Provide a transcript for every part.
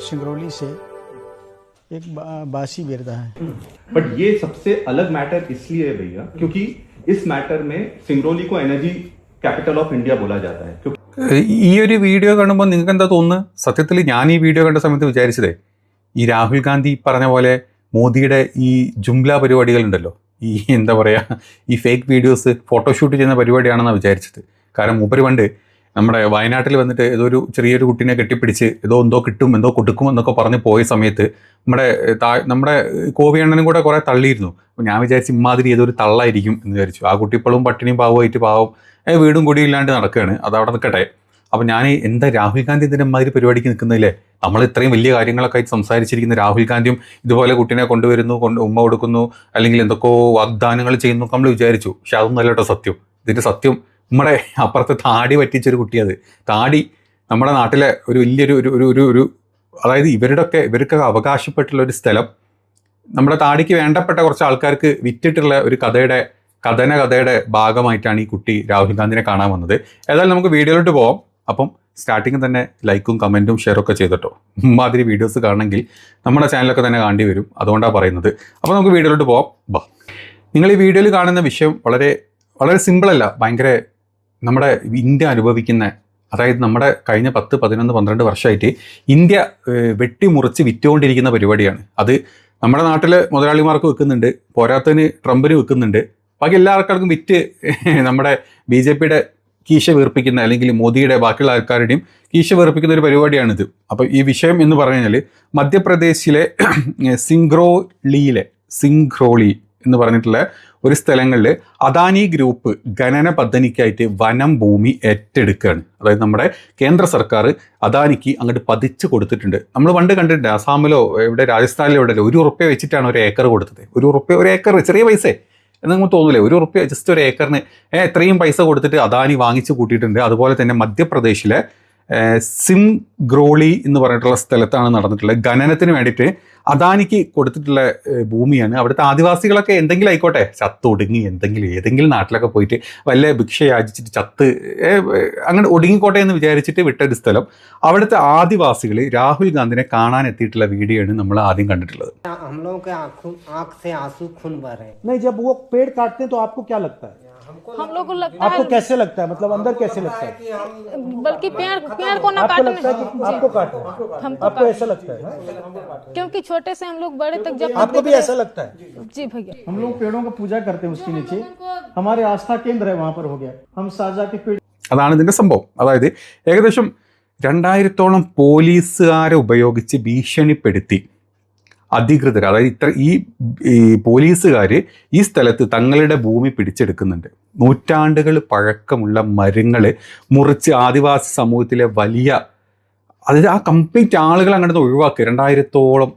सिंगरौली से एक बा, बासी बिरदा है बट ये सबसे अलग मैटर इसलिए है भैया क्योंकि इस मैटर में सिंगरौली को एनर्जी कैपिटल ऑफ इंडिया बोला जाता है क्योंकि ഈ ഒരു വീഡിയോ കാണുമ്പോൾ നിങ്ങൾക്ക് എന്താ തോന്നുന്നത് സത്യത്തിൽ ഞാൻ ഈ വീഡിയോ കണ്ട സമയത്ത് വിചാരിച്ചതേ ഈ രാഹുൽ ഗാന്ധി പറഞ്ഞ പോലെ മോദിയുടെ ഈ ജുംല പരിപാടികളുണ്ടല്ലോ ഈ എന്താ പറയുക ഈ ഫേക്ക് വീഡിയോസ് ഫോട്ടോഷൂട്ട് ചെയ്യുന്ന പരിപാടിയാണെന്നാണ് വിചാരിച്ചത് കാരണം മൂപ്പര് പണ്ട് നമ്മുടെ വയനാട്ടിൽ വന്നിട്ട് ഏതോ ഒരു ചെറിയൊരു കുട്ടീനെ കെട്ടിപ്പിടിച്ച് ഏതോ എന്തോ കിട്ടും എന്തോ കൊടുക്കും എന്നൊക്കെ പറഞ്ഞ് പോയ സമയത്ത് നമ്മുടെ നമ്മുടെ കോവിയണ്ണനും കൂടെ കുറേ തള്ളിയിരുന്നു. അപ്പോൾ ഞാൻ വിചാരിച്ചു ഇമാതിരി ഏതോ ഒരു തള്ളായിരിക്കും എന്ന് വിചാരിച്ചു. ആ കുട്ടി ഇപ്പോഴും പട്ടിണിയും പാവമായിട്ട് പാവം വീടും കൂടി ഇല്ലാണ്ട് നടക്കുകയാണ് അത് അവിടെ നിൽക്കട്ടെ അപ്പം ഞാൻ എന്താ രാഹുൽ ഗാന്ധി ഇതിന്റെ മാതിരി പരിപാടിക്ക് നിൽക്കുന്നില്ലേ നമ്മൾ ഇത്രയും വലിയ കാര്യങ്ങളൊക്കെ ആയിട്ട് സംസാരിച്ചിരിക്കുന്ന രാഹുൽ ഗാന്ധിയും ഇതുപോലെ കുട്ടീനെ കൊണ്ടുവരുന്നു കൊണ്ട് ഉമ്മ കൊടുക്കുന്നു അല്ലെങ്കിൽ എന്തൊക്കെയോ വാഗ്ദാനങ്ങൾ ചെയ്യുന്നു നമ്മൾ വിചാരിച്ചു. പക്ഷെ അതൊന്നും അല്ല കേട്ടോ സത്യം. ഇതിന്റെ സത്യം നമ്മുടെ അപ്പുറത്തെ താടി പറ്റിച്ചൊരു കുട്ടിയത്. താടി നമ്മുടെ നാട്ടിലെ ഒരു വലിയൊരു ഒരു ഒരു ഒരു ഒരു അതായത് ഇവരുടെയൊക്കെ ഇവർക്കൊക്കെ അവകാശപ്പെട്ടുള്ള ഒരു സ്ഥലം. നമ്മുടെ താടിക്ക് വേണ്ടപ്പെട്ട കുറച്ച് ആൾക്കാർക്ക് വിറ്റിട്ടുള്ള ഒരു കഥയുടെ കഥന കഥയുടെ ഭാഗമായിട്ടാണ് ഈ കുട്ടി രാഹുൽ ഗാന്ധിനെ കാണാൻ വന്നത്. ഏതായാലും നമുക്ക് വീഡിയോയിലോട്ട് പോവാം. അപ്പം സ്റ്റാർട്ടിങ്ങിൽ തന്നെ ലൈക്കും കമന്റും ഷെയറും ഒക്കെ ചെയ്തിട്ടോ. ഇമാതിരി വീഡിയോസ് കാണണമെങ്കിൽ നമ്മുടെ ചാനലൊക്കെ തന്നെ കാണേണ്ടി വരും. അതുകൊണ്ടാണ് പറയുന്നത്. അപ്പോൾ നമുക്ക് വീഡിയോയിലോട്ട് പോവാം. ബാ. നിങ്ങൾ ഈ വീഡിയോയിൽ കാണുന്ന വിഷയം വളരെ വളരെ സിമ്പിളല്ല ഭയങ്കര നമ്മുടെ ഇന്ത്യ അനുഭവിക്കുന്ന അതായത് നമ്മുടെ കഴിഞ്ഞ പത്ത് പതിനൊന്ന് പന്ത്രണ്ട് വർഷമായിട്ട് ഇന്ത്യ വെട്ടിമുറിച്ച് വിറ്റുകൊണ്ടിരിക്കുന്ന പരിപാടിയാണ്. അത് നമ്മുടെ നാട്ടിൽ മുതലാളിമാർക്ക് വെക്കുന്നുണ്ട് പോരാത്തതിന് ട്രംപിന് വെക്കുന്നുണ്ട്. ബാക്കി എല്ലാ ആൾക്കാർക്കും വിറ്റ് നമ്മുടെ ബി ജെ പിയുടെ കീശ വീർപ്പിക്കുന്ന അല്ലെങ്കിൽ മോദിയുടെ ബാക്കിയുള്ള ആൾക്കാരുടെയും കീശ വീർപ്പിക്കുന്ന ഒരു പരിപാടിയാണിത്. അപ്പോൾ ഈ വിഷയം എന്ന് പറഞ്ഞു കഴിഞ്ഞാൽ മധ്യപ്രദേശിലെ സിംഗ്രോളിയിലെ സിംഗ്രോളി എന്ന് പറഞ്ഞിട്ടുള്ള ഒരു സ്ഥലങ്ങളിൽ അദാനി ഗ്രൂപ്പ് ഖനന പദ്ധതിക്കായിട്ട് വനം ഭൂമി ഏറ്റെടുക്കുകയാണ്. അതായത് നമ്മുടെ കേന്ദ്ര സർക്കാർ അദാനിക്ക് അങ്ങോട്ട് പതിച്ച് കൊടുത്തിട്ടുണ്ട്. നമ്മൾ പണ്ട് കണ്ടിട്ടുണ്ട് അസാമിലോ ഇവിടെ രാജസ്ഥാനിലോ ഇവിടെ ഒരു ഉറുപ്പ്യ വെച്ചിട്ടാണ് ഒരു ഏക്കർ കൊടുത്തത്. ഒരു ഉറുപ്പ്യ ഒരു ഏക്കർ ചെറിയ പൈസേ എന്ന് നമുക്ക് തോന്നില്ലേ ഒരു ഉറുപ്പ്യ ജസ്റ്റ് ഒരു ഏക്കറിന് ഏ, എത്രയും പൈസ കൊടുത്തിട്ട് അദാനി വാങ്ങിച്ചു കൂട്ടിയിട്ടുണ്ട്. അതുപോലെ തന്നെ മധ്യപ്രദേശിലെ സിം ഗ്രോളി എന്ന് പറഞ്ഞിട്ടുള്ള സ്ഥലത്താണ് നടന്നിട്ടുള്ളത്. ഖനനത്തിന് വേണ്ടിയിട്ട് അദാനിക്ക് കൊടുത്തിട്ടുള്ള ഭൂമിയാണ്. അവിടുത്തെ ആദിവാസികളൊക്കെ എന്തെങ്കിലും ആയിക്കോട്ടെ ചത്തൊടുങ്ങി എന്തെങ്കിലും ഏതെങ്കിലും നാട്ടിലൊക്കെ പോയിട്ട് വല്ല ഭിക്ഷ യാചിച്ചിട്ട് ചത്ത് അങ്ങനെ ഒടുങ്ങിക്കോട്ടെ എന്ന് വിചാരിച്ചിട്ട് വിട്ടൊരു സ്ഥലം. അവിടുത്തെ ആദിവാസികൾ രാഹുൽ ഗാന്ധിനെ കാണാൻ എത്തിയിട്ടുള്ള വീഡിയോ ആണ് നമ്മൾ ആദ്യം കണ്ടിട്ടുള്ളത്. बह रहे हैं नहीं जब वो पेड़ काटते हैं तो आपको क्या लगता है हम लोग को लगता आपको है कैसे लगता है मतलब अंदर कैसे लगता है बल्कि पेड़ पेड़ को ना आपको लगता है कि काटने आपको काटे हमको आपको ऐसा लगता है क्योंकि छोटे से हम लोग बड़े तक जब आपको भी ऐसा लगता है जी भैया हम लोग पेड़ों का पूजा करते हैं उसके नीचे हमारे आस्था केंद्र है वहां पर हो गया हम साजा के पेड़ അതാണ് ഇതിൻ്റെ സംഭവം അതായത് ഏകദേശം രണ്ടായിരത്തോളം പോലീസുകാരെ ഉപയോഗിച്ച് ഭീഷണിപ്പെടുത്തി അധികൃതർ അതായത് ഇത്ര ഈ പോലീസുകാർ ഈ സ്ഥലത്ത് തങ്ങളുടെ ഭൂമി പിടിച്ചെടുക്കുന്നുണ്ട്. നൂറ്റാണ്ടുകൾ പഴക്കമുള്ള മരങ്ങൾ മുറിച്ച് ആദിവാസി സമൂഹത്തിലെ വലിയ അതായത് ആ കംപ്ലീറ്റ് ആളുകൾ അങ്ങോട്ട് ഒഴിവാക്കുക രണ്ടായിരത്തോളം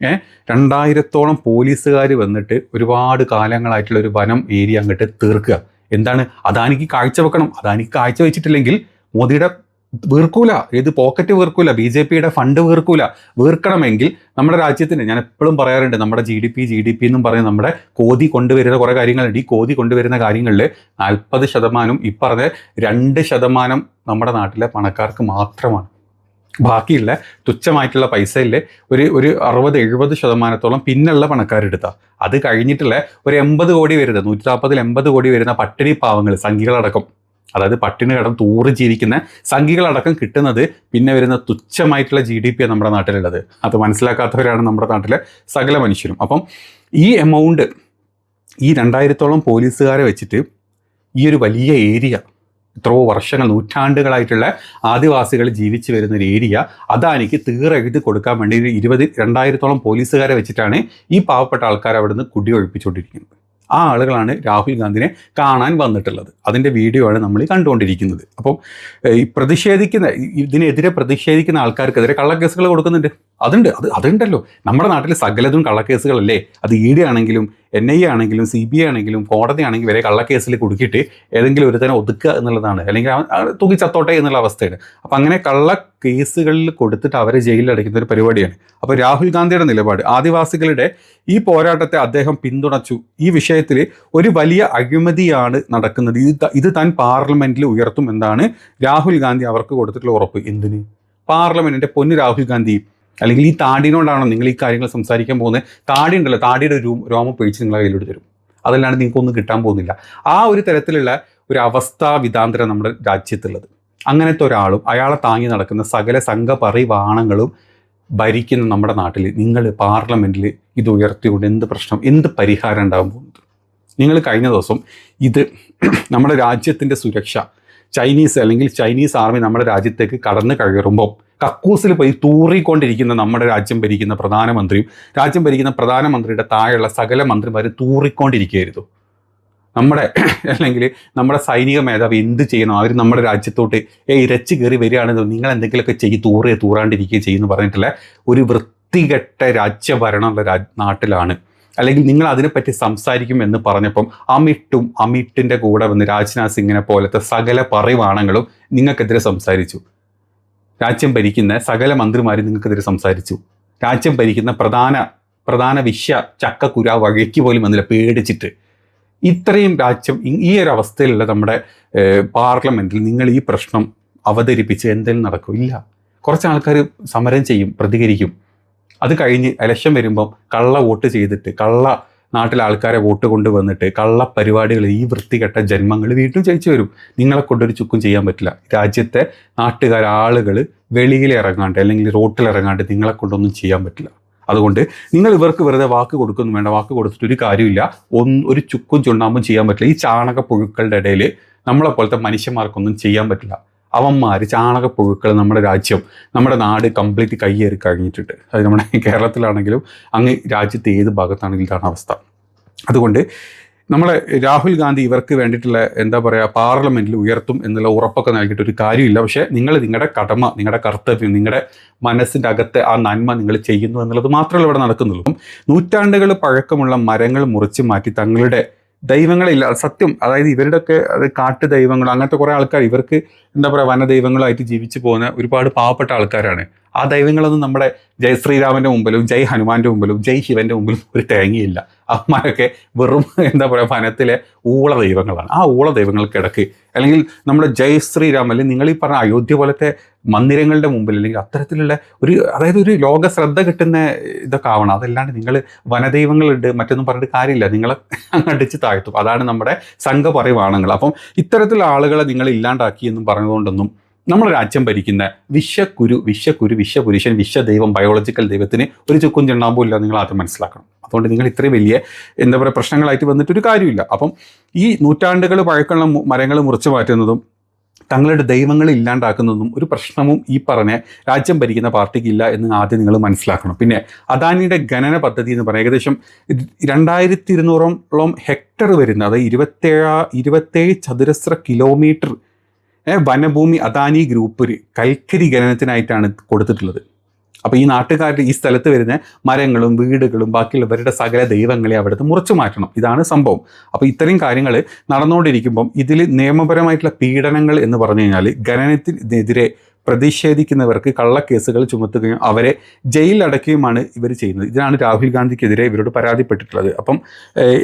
ഏ രണ്ടായിരത്തോളം പോലീസുകാർ വന്നിട്ട് ഒരുപാട് കാലങ്ങളായിട്ടുള്ള ഒരു വനം ഏരിയ അങ്ങോട്ട് തീർക്കുക. എന്താണ്? അദാനിക്ക് കാഴ്ച വെക്കണം അദാനിക്ക് കാഴ്ച വെച്ചിട്ടില്ലെങ്കിൽ മോദിയുടെ വീർക്കൂല. ഏത് പോക്കറ്റ് വീർക്കൂല. ബി ജെ പിയുടെ ഫണ്ട് വീർക്കൂല. വീർക്കണമെങ്കിൽ നമ്മുടെ രാജ്യത്തിന് ഞാൻ എപ്പോഴും പറയാറുണ്ട് നമ്മുടെ G D P G D P എന്നും പറഞ്ഞ് നമ്മുടെ കോതി കൊണ്ടുവരുന്ന കുറേ കാര്യങ്ങളുണ്ട്. ഈ കോതി കൊണ്ടുവരുന്ന കാര്യങ്ങളിൽ നാൽപ്പത് ശതമാനം ഈ പറഞ്ഞ രണ്ട് ശതമാനം നമ്മുടെ നാട്ടിലെ പണക്കാർക്ക് മാത്രമാണ്. ബാക്കിയുള്ള തുച്ഛമായിട്ടുള്ള പൈസയിൽ ഒരു ഒരു അറുപത് എഴുപത് ശതമാനത്തോളം പിന്നുള്ള പണക്കാരെടുത്താൽ അത് കഴിഞ്ഞിട്ടുള്ള ഒരു എൺപത് കോടി വരുന്ന നൂറ്റി നാൽപ്പതിൽ എൺപത് കോടി വരുന്ന പട്ടിണി പാവങ്ങൾ സംഖ്യകളടക്കം അതായത് പട്ടിണി കടം തൂറി ജീവിക്കുന്ന സംഖ്യകളടക്കം കിട്ടുന്നത് പിന്നെ വരുന്ന തുച്ഛമായിട്ടുള്ള ജി ഡി പി നമ്മുടെ നാട്ടിലുള്ളത്. അത് മനസ്സിലാക്കാത്തവരാണ് നമ്മുടെ നാട്ടിലെ സകല മനുഷ്യരും. അപ്പം ഈ എമൗണ്ട് ഈ രണ്ടായിരത്തോളം പോലീസുകാരെ വെച്ചിട്ട് ഈ ഒരു വലിയ ഏരിയ എത്രയോ വർഷങ്ങൾ നൂറ്റാണ്ടുകളായിട്ടുള്ള ആദിവാസികൾ ജീവിച്ചു വരുന്ന ഒരു ഏരിയ അദാനിക്ക് തീറെഴുതി കൊടുക്കാൻ വേണ്ടി ഒരു ഇരുപത് രണ്ടായിരത്തോളം പോലീസുകാരെ വെച്ചിട്ടാണ് ഈ പാവപ്പെട്ട ആൾക്കാർ അവിടുന്ന് കുടിയൊഴിപ്പിച്ചുകൊണ്ടിരിക്കുന്നത്. ആ ആളുകളാണ് രാഹുൽ ഗാന്ധിനെ കാണാൻ വന്നിട്ടുള്ളത്. അതിന്റെ വീഡിയോ ആണ് നമ്മൾ കണ്ടുകൊണ്ടിരിക്കുന്നത്. അപ്പം ഈ പ്രതിഷേധിക്കുന്ന ഇതിനെതിരെ പ്രതിഷേധിക്കുന്ന ആൾക്കാർക്കെതിരെ കള്ളക്കേസുകൾ കൊടുക്കുന്നുണ്ട്. അതുണ്ട്. അത് അതുണ്ടല്ലോ. നമ്മുടെ നാട്ടിൽ സകലതും കള്ളക്കേസുകളല്ലേ? അത് ഇ എൻ ഐ ആണെങ്കിലും സി ബി ഐ ആണെങ്കിലും കോടതി ആണെങ്കിലും വരെ കള്ളക്കേസിൽ കുടുക്കിയിട്ട് ഏതെങ്കിലും ഒരുത്തനെ ഒതുക്കുക എന്നുള്ളതാണ്. അല്ലെങ്കിൽ അവൻ തൂക്കി ചത്തോട്ടെ എന്നുള്ള അവസ്ഥയാണ്. അപ്പം അങ്ങനെ കള്ള കേസുകളിൽ കൊടുത്തിട്ട് അവരെ ജയിലിൽ അടയ്ക്കുന്ന ഒരു പരിപാടിയാണ്. അപ്പോൾ രാഹുൽ ഗാന്ധിയുടെ നിലപാട്. ആദിവാസികളുടെ ഈ പോരാട്ടത്തെ അദ്ദേഹം പിന്തുണച്ചു. ഈ വിഷയത്തിൽ ഒരു വലിയ അഴിമതിയാണ് നടക്കുന്നത്. ഇത് ഇത് താൻ പാർലമെന്റിൽ ഉയർത്തും എന്നാണ് രാഹുൽ ഗാന്ധി അവർക്ക് കൊടുത്തിട്ടുള്ള ഉറപ്പ്. എന്തിന്? പാർലമെന്റിന്റെ പൊന്നു രാഹുൽ ഗാന്ധി അല്ലെങ്കിൽ ഈ താടിനോടാണോ നിങ്ങൾ ഈ കാര്യങ്ങൾ സംസാരിക്കാൻ പോകുന്നത്? താടി ഉണ്ടല്ലോ താടിയുടെ ഒരു രോമം പിഴിച്ച് നിങ്ങളെ കയ്യിലോട്ട് തരും. അതല്ലാണ്ട് നിങ്ങൾക്കൊന്നും കിട്ടാൻ പോകുന്നില്ല. ആ ഒരു തരത്തിലുള്ള ഒരു അവസ്ഥാ വിതാന്തരം നമ്മുടെ രാജ്യത്തുള്ളത്. അങ്ങനത്തെ ഒരാളും അയാളെ താങ്ങി നടക്കുന്ന സകല സംഘപരിവാണങ്ങളും ഭരിക്കുന്ന നമ്മുടെ നാട്ടിൽ നിങ്ങൾ പാർലമെന്റിൽ ഇത് ഉയർത്തിക്കൊണ്ട് എന്ത് പ്രശ്നം എന്ത് പരിഹാരം ഉണ്ടാകാൻ പോകുന്നത്? നിങ്ങൾ കഴിഞ്ഞ ദിവസം ഇത് നമ്മുടെ രാജ്യത്തിന്റെ സുരക്ഷ ചൈനീസ് അല്ലെങ്കിൽ ചൈനീസ് ആർമി നമ്മുടെ രാജ്യത്തേക്ക് കടന്നു കയറുമ്പോൾ കക്കൂസിൽ പോയി തൂറിക്കൊണ്ടിരിക്കുന്ന നമ്മുടെ രാജ്യം ഭരിക്കുന്ന പ്രധാനമന്ത്രിയും രാജ്യം ഭരിക്കുന്ന പ്രധാനമന്ത്രിയുടെ താഴെയുള്ള സകല മന്ത്രിമാരും തൂറിക്കൊണ്ടിരിക്കുകയായിരുന്നു. നമ്മുടെ അല്ലെങ്കിൽ നമ്മുടെ സൈനിക മേധാവി എന്ത് ചെയ്യണം? അവർ നമ്മുടെ രാജ്യത്തോട്ട് ഏ ഇരച്ച് കയറി വരികയാണെങ്കിൽ നിങ്ങൾ എന്തെങ്കിലുമൊക്കെ ചെയ്യും തൂറേ തൂറാണ്ടിരിക്കുകയും ചെയ്യുമെന്ന് പറഞ്ഞിട്ടുള്ള ഒരു വൃത്തികെട്ട രാജ്യഭരണമുള്ള രാ നാട്ടിലാണ് അല്ലെങ്കിൽ നിങ്ങൾ അതിനെപ്പറ്റി സംസാരിക്കും എന്ന് പറഞ്ഞപ്പം അമിട്ടും അമിട്ടിന്റെ കൂടെ വന്ന് രാജ്നാഥ് സിംഗിനെ പോലത്തെ സകല പറയുവാണങ്ങളും നിങ്ങൾക്കെതിരെ സംസാരിച്ചു. രാജ്യം ഭരിക്കുന്ന സകല മന്ത്രിമാരും നിങ്ങൾക്കെതിരെ സംസാരിച്ചു. രാജ്യം ഭരിക്കുന്ന പ്രധാന പ്രധാന വിശ്യ ചക്കക്കുര വകയ്ക്ക് പോലും വന്നില്ല പേടിച്ചിട്ട്. ഇത്രയും രാജ്യം ഈ- ഒരു അവസ്ഥയിലുള്ള നമ്മുടെ പാർലമെന്റിൽ നിങ്ങൾ ഈ പ്രശ്നം അവതരിപ്പിച്ച് എന്തെങ്കിലും നടക്കും ഇല്ല. കുറച്ച് ആൾക്കാർ സമരം ചെയ്യും പ്രതികരിക്കും. അത് കഴിഞ്ഞ് ഇലക്ഷൻ വരുമ്പം കള്ള വോട്ട് ചെയ്തിട്ട് കള്ള നാട്ടിലെ ആൾക്കാരെ വോട്ട് കൊണ്ടുവന്നിട്ട് കള്ള പരിപാടികൾ ഈ വൃത്തികെട്ട ജന്മങ്ങൾ വീണ്ടും ജയിച്ചു വരും. നിങ്ങളെ കൊണ്ടൊരു ചുക്കും ചെയ്യാൻ പറ്റില്ല. രാജ്യത്തെ നാട്ടുകാർ ആളുകൾ വെളിയിൽ ഇറങ്ങാണ്ട് അല്ലെങ്കിൽ റോട്ടിൽ ഇറങ്ങാണ്ട് നിങ്ങളെ കൊണ്ടൊന്നും ചെയ്യാൻ പറ്റില്ല. അതുകൊണ്ട് നിങ്ങൾ ഇവർക്ക് വെറുതെ വാക്ക് കൊടുക്കുന്നു വേണ്ട. വാക്ക് കൊടുത്തിട്ട് ഒരു കാര്യമില്ല. ഒന്ന് ഒരു ചുക്കും ചുണ്ണാമ്പും ചെയ്യാൻ പറ്റില്ല. ഈ ചാണക പുഴുക്കളുടെ ഇടയിൽ നമ്മളെ പോലത്തെ മനുഷ്യന്മാർക്കൊന്നും ചെയ്യാൻ പറ്റില്ല. അവന്മാർ ചാണക പുഴുക്കൾ നമ്മുടെ രാജ്യം നമ്മുടെ നാട് കംപ്ലീറ്റ് കയ്യേറി കഴിഞ്ഞിട്ടുണ്ട്. അത് നമ്മുടെ കേരളത്തിലാണെങ്കിലും അങ്ങ് രാജ്യത്തെ ഏത് ഭാഗത്താണെങ്കിലും ഇതാണ് അവസ്ഥ. അതുകൊണ്ട് നമ്മളെ രാഹുൽ ഗാന്ധി ഇവർക്ക് വേണ്ടിയിട്ടുള്ള എന്താ പറയുക പാർലമെന്റിൽ ഉയർത്തും എന്നുള്ള ഉറപ്പൊക്കെ നൽകിയിട്ട് ഒരു കാര്യമില്ല. പക്ഷേ നിങ്ങൾ നിങ്ങളുടെ കടമ നിങ്ങളുടെ കർത്തവ്യം നിങ്ങളുടെ മനസ്സിന്റെ അകത്തെ ആ നന്മ നിങ്ങൾ ചെയ്യുന്നു എന്നുള്ളത് മാത്രമല്ല ഇവിടെ നടക്കുന്നുള്ളൂ. നൂറ്റാണ്ടുകൾ പഴക്കമുള്ള മരങ്ങൾ മുറിച്ച് മാറ്റി തങ്ങളുടെ ദൈവങ്ങളില്ല. സത്യം. അതായത് ഇവരുടെയൊക്കെ അത് കാട്ടു ദൈവങ്ങൾ അങ്ങനത്തെ കുറേ ആൾക്കാർ ഇവർക്ക് എന്താ പറയുക വനദൈവങ്ങളായിട്ട് ജീവിച്ചു പോകുന്ന ഒരുപാട് പാവപ്പെട്ട ആൾക്കാരാണ്. ആ ദൈവങ്ങളൊന്നും നമ്മുടെ ജയ് ശ്രീരാമന്റെ മുമ്പിലും ജയ് ഹനുമാന്റെ മുമ്പിലും ജയ് ശിവന്റെ മുമ്പിലും ഒരു തേങ്ങയില്ല. അവന്മാരൊക്കെ വെറും എന്താ പറയുക വനത്തിലെ ഊള ദൈവങ്ങളാണ്. ആ ഊള ദൈവങ്ങൾക്കിടക്ക് അല്ലെങ്കിൽ നമ്മുടെ ജയ് ശ്രീരാം അല്ലെങ്കിൽ നിങ്ങൾ ഈ പറഞ്ഞ അയോധ്യ പോലത്തെ മന്ദിരങ്ങളുടെ മുമ്പിൽ അല്ലെങ്കിൽ അത്തരത്തിലുള്ള ഒരു അതായത് ഒരു ലോക ശ്രദ്ധ കിട്ടുന്ന ഇതൊക്കെ ആവണം. അതല്ലാണ്ട് നിങ്ങൾ വനദൈവങ്ങളുണ്ട് മറ്റൊന്നും പറഞ്ഞിട്ട് കാര്യമില്ല. നിങ്ങളെ അടിച്ച് താഴ്ത്തും. അതാണ് നമ്മുടെ സംഘപരിവാണങ്ങൾ. അപ്പം ഇത്തരത്തിലുള്ള ആളുകളെ നിങ്ങൾ ഇല്ലാണ്ടാക്കി എന്നും പറഞ്ഞതുകൊണ്ടൊന്നും നമ്മൾ രാജ്യം ഭരിക്കുന്ന വിശ്വക്കുരു വിശ്വക്കുരു വിശ്വപുരുഷൻ വിശ്വദൈവം ബയോളജിക്കൽ ദൈവത്തിന് ഒരു ചുക്കും ചെണ്ണാമ്പും ഇല്ല നിങ്ങൾ ആദ്യം മനസ്സിലാക്കണം. അതുകൊണ്ട് നിങ്ങൾ ഇത്രയും വലിയ എന്താ പറയുക പ്രശ്നങ്ങളായിട്ട് വന്നിട്ടൊരു കാര്യമില്ല. അപ്പം ഈ നൂറ്റാണ്ടുകൾ പഴക്കമുള്ള മരങ്ങൾ മുറിച്ചു മാറ്റുന്നതും തങ്ങളുടെ ദൈവങ്ങളെ ഇല്ലാണ്ടാക്കുന്നതും ഒരു പ്രശ്നവും ഈ പറഞ്ഞ രാജ്യം ഭരിക്കുന്ന പാർട്ടിക്ക് ഇല്ല എന്ന് ആദ്യം നിങ്ങൾ മനസ്സിലാക്കണം. പിന്നെ അദാനിയുടെ ഖനന പദ്ധതി എന്ന് പറയുന്നത് ഏകദേശം രണ്ടായിരത്തി ഇരുന്നൂറോളം ഹെക്ടർ വരുന്ന അതായത് ഇരുപത്തേഴ് ഇരുപത്തേഴ് ചതുരശ്ര കിലോമീറ്റർ വനഭൂമി അദാനി ഗ്രൂപ്പ് കൽക്കരി ഖനനത്തിനായിട്ടാണ് കൊടുത്തിട്ടുള്ളത്. അപ്പോൾ ഈ നാട്ടുകാരുടെ ഈ സ്ഥലത്ത് വരുന്ന മരങ്ങളും വീടുകളും ബാക്കിയുള്ളവരുടെ സകല ദൈവങ്ങളെ അവിടുത്തെ മുറിച്ചു മാറ്റണം. ഇതാണ് സംഭവം. അപ്പോൾ ഇത്തരം കാര്യങ്ങൾ നടന്നുകൊണ്ടിരിക്കുമ്പം ഇതിൽ നിയമപരമായിട്ടുള്ള പീഡനങ്ങൾ എന്ന് പറഞ്ഞു കഴിഞ്ഞാൽ ഖനനത്തിനെതിരെ പ്രതിഷേധിക്കുന്നവർക്ക് കള്ളക്കേസുകൾ ചുമത്തുകയും അവരെ ജയിലിൽ അടയ്ക്കുകയുമാണ് ഇവർ ചെയ്യുന്നത്. ഇതിനാണ് രാഹുൽ ഗാന്ധിക്കെതിരെ ഇവരോട് പരാതിപ്പെട്ടിട്ടുള്ളത്. അപ്പം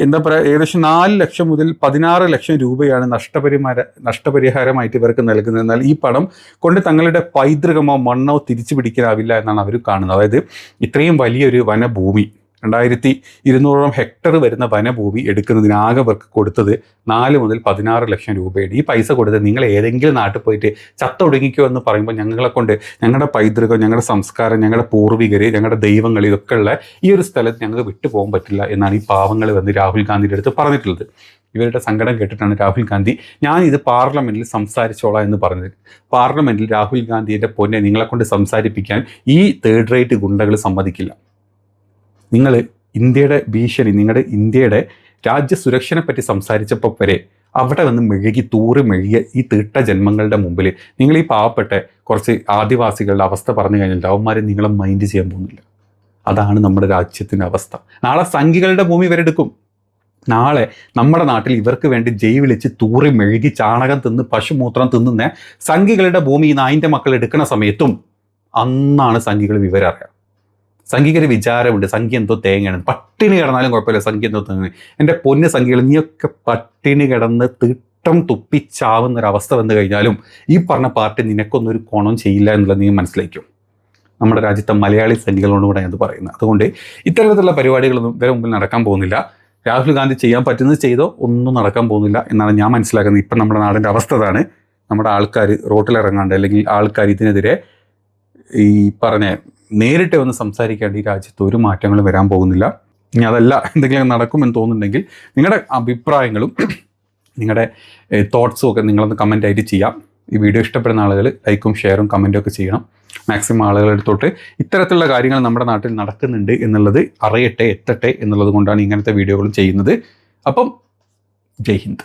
എന്താ പറയുക ഏകദേശം നാല് ലക്ഷം മുതൽ പതിനാറ് ലക്ഷം രൂപയാണ് നഷ്ടപരിഹാര നഷ്ടപരിഹാരമായിട്ട് ഇവർക്ക് നൽകുന്നത്. എന്നാൽ ഈ പണം കൊണ്ട് തങ്ങളുടെ പൈതൃകമോ മണ്ണോ തിരിച്ചു പിടിക്കാനാവില്ല എന്നാണ് അവർ കാണുന്നത്. അതായത് ഇത്രയും വലിയൊരു വനഭൂമി രണ്ടായിരത്തി ഇരുന്നൂറോളം ഹെക്ടർ വരുന്ന വനഭൂമി എടുക്കുന്നതിനാകെ ഇവർക്ക് കൊടുത്തത് നാല് മുതൽ പതിനാറ് ലക്ഷം രൂപയുണ്ട് ഈ പൈസ കൊടുത്ത് നിങ്ങൾ ഏതെങ്കിലും നാട്ടിൽ പോയിട്ട് ചത്തൊടുങ്ങിക്കോ എന്ന് പറയുമ്പോൾ ഞങ്ങളെ കൊണ്ട് ഞങ്ങളുടെ പൈതൃകം ഞങ്ങളുടെ സംസ്കാരം ഞങ്ങളുടെ പൂർവികർ ഞങ്ങളുടെ ദൈവങ്ങൾ ഇതൊക്കെ ഉള്ള ഈ ഒരു സ്ഥലത്ത് ഞങ്ങൾക്ക് വിട്ടുപോകാൻ പറ്റില്ല എന്നാണ് ഈ പാവങ്ങൾ വന്ന് രാഹുൽ ഗാന്ധിയുടെ അടുത്ത് പറഞ്ഞിട്ടുള്ളത്. ഇവരുടെ സങ്കടം കേട്ടിട്ടാണ് രാഹുൽ ഗാന്ധി ഞാൻ ഇത് പാർലമെന്റിൽ സംസാരിച്ചോളാം എന്ന് പറഞ്ഞത്. പാർലമെന്റിൽ രാഹുൽ ഗാന്ധിയുടെ പൊന്നെ നിങ്ങളെ കൊണ്ട് സംസാരിപ്പിക്കാൻ ഈ തേർഡ് റേറ്റ് ഗുണ്ടകൾ സമ്മതിക്കില്ല. നിങ്ങൾ ഇന്ത്യയുടെ ഭീഷണി നിങ്ങളുടെ ഇന്ത്യയുടെ രാജ്യസുരക്ഷനെ പറ്റി സംസാരിച്ചപ്പോൾ വരെ അവിടെ വന്ന് മെഴുകി തൂറി മെഴുകിയ ഈ തീട്ട ജന്മങ്ങളുടെ മുമ്പിൽ നിങ്ങൾ ഈ പാവപ്പെട്ട കുറച്ച് ആദിവാസികളുടെ അവസ്ഥ പറഞ്ഞു കഴിഞ്ഞാൽ അവന്മാരെ നിങ്ങളെ മൈൻഡ് ചെയ്യാൻ പോകുന്നില്ല. അതാണ് നമ്മുടെ രാജ്യത്തിന്റെ അവസ്ഥ. നാളെ സംഘികളുടെ ഭൂമി ഇവരെടുക്കും. നാളെ നമ്മുടെ നാട്ടിൽ ഇവർക്ക് വേണ്ടി ജയ് വിളിച്ച് തൂറി മെഴുകി ചാണകം തിന്ന് പശുമൂത്രം തിന്നുന്ന സംഘികളുടെ ഭൂമി ഈ നായിന്റെ മക്കൾ എടുക്കുന്ന സമയത്തും അന്നാണ് സംഘികൾ വിവരം അറിയാം. സംഘിക്കൊരു വിചാരമുണ്ട് സംഖ്യ എന്തോ തേങ്ങയാണ്. പട്ടിണി കിടന്നാലും കുഴപ്പമില്ല സംഖ്യ എന്തോ തേങ്ങ. എന്റെ പൊന്ന് സംഖ്യകൾ നീയൊക്കെ പട്ടിണി കിടന്ന് തിട്ടം തുപ്പിച്ചാവുന്ന ഒരു അവസ്ഥ വന്നു കഴിഞ്ഞാലും ഈ പറഞ്ഞ പാർട്ടി നിനക്കൊന്നും ഒരു കോണം ചെയ്യില്ല എന്നുള്ളത് നീ മനസ്സിലാക്കും നമ്മുടെ രാജ്യത്തെ മലയാളി സൈനികളോടും കൂടെ പറയുന്നത്. അതുകൊണ്ട് ഇത്തരത്തിലുള്ള പരിപാടികളൊന്നും ഇവരെ മുമ്പിൽ നടക്കാൻ പോകുന്നില്ല. രാഹുൽ ഗാന്ധി ചെയ്യാൻ പറ്റുന്നത് ചെയ്തോ ഒന്നും നടക്കാൻ പോകുന്നില്ല എന്നാണ് ഞാൻ മനസ്സിലാക്കുന്നത്. ഇപ്പം നമ്മുടെ നാടിന്റെ അവസ്ഥ അതാണ്. നമ്മുടെ ആൾക്കാർ റോട്ടിലിറങ്ങാണ്ട് അല്ലെങ്കിൽ ആൾക്കാർ ഇതിനെതിരെ ഈ പറഞ്ഞ നേരിട്ട് വന്ന് സംസാരിക്കാണ്ട് ഈ രാജ്യത്ത് ഒരു മാറ്റങ്ങൾ വരാൻ പോകുന്നില്ല. ഇനി അതല്ല എന്തെങ്കിലും നടക്കുമെന്ന് തോന്നുന്നുണ്ടെങ്കിൽ നിങ്ങളുടെ അഭിപ്രായങ്ങളും നിങ്ങളുടെ തോട്ട്സും ഒക്കെ നിങ്ങളൊന്ന് കമന്റ് ആയിട്ട് ചെയ്യാം. ഈ വീഡിയോ ഇഷ്ടപ്പെടുന്ന ആളുകൾ ലൈക്കും ഷെയറും കമന്റും ഒക്കെ ചെയ്യണം. മാക്സിമം ആളുകളെടുത്തോട്ട് ഇത്തരത്തിലുള്ള കാര്യങ്ങൾ നമ്മുടെ നാട്ടിൽ നടക്കുന്നുണ്ട് എന്നുള്ളത് അറിയട്ടെ എത്തട്ടെ എന്നുള്ളത് കൊണ്ടാണ് ഇങ്ങനത്തെ വീഡിയോകൾ ചെയ്യുന്നത്. അപ്പം ജയ് ഹിന്ദ്.